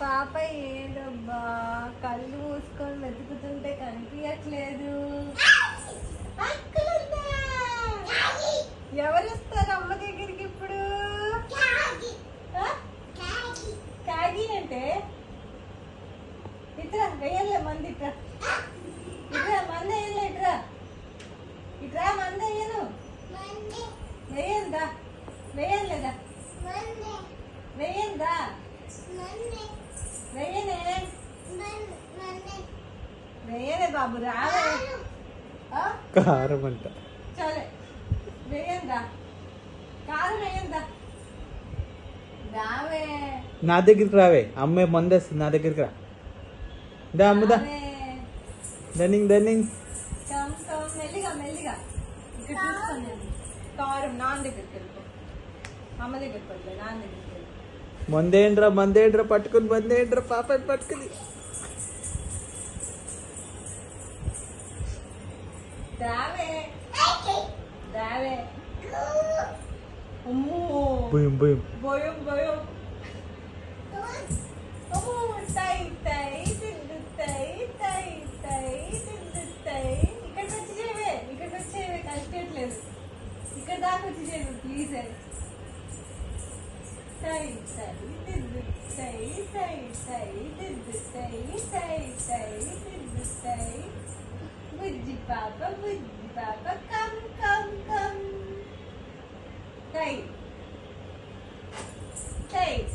పాప ఏడబ్బా కళ్ళు మూసుకొని వెతుకుతుంటే కనిపించట్లేదు ఎవరు వస్తారు అమ్మ దగ్గరికి ఇప్పుడు? కాగి అంటే? ఇట్రా వెయ్యలే మంది ఇట్రా. ఇట్రా మంది వేయలే ఇట్రా. ఇట్రా మంది వేయను వేయందా వేయలేదా వేయందా వేయనే బాబు రావే? కారం అంట. సరే వేయందా కారం వేయందా రావే. నా దగ్గరికి రావే. అమ్మాయి మందేస్తుంది నా దగ్గరికి రా. దా అమ్ముదా రావే. దన్నింగ్ దన్నింగ్ కమ్ కమ్ మెల్లిగా మెల్లిగా. ఇక్కడ చూసుకోండి కారం నాన్న దగ్గరికి వెళ్ళిపో. అమ్మ దగ్గరికి వెళ్ళి నాన్న దగ్గరికి మందేండ్రా మందేండ్రా పట్టుకుని మందేండ్రా పాపని పట్టుకుని. భయం భయం. తై ఇక్కడికి వచ్చి చేయవే ఇక్కడికి వచ్చి say, say, did say, say, say, did the say, say, say, did the say. Woody Baba, Woody Baba, come, come, come. Say, say.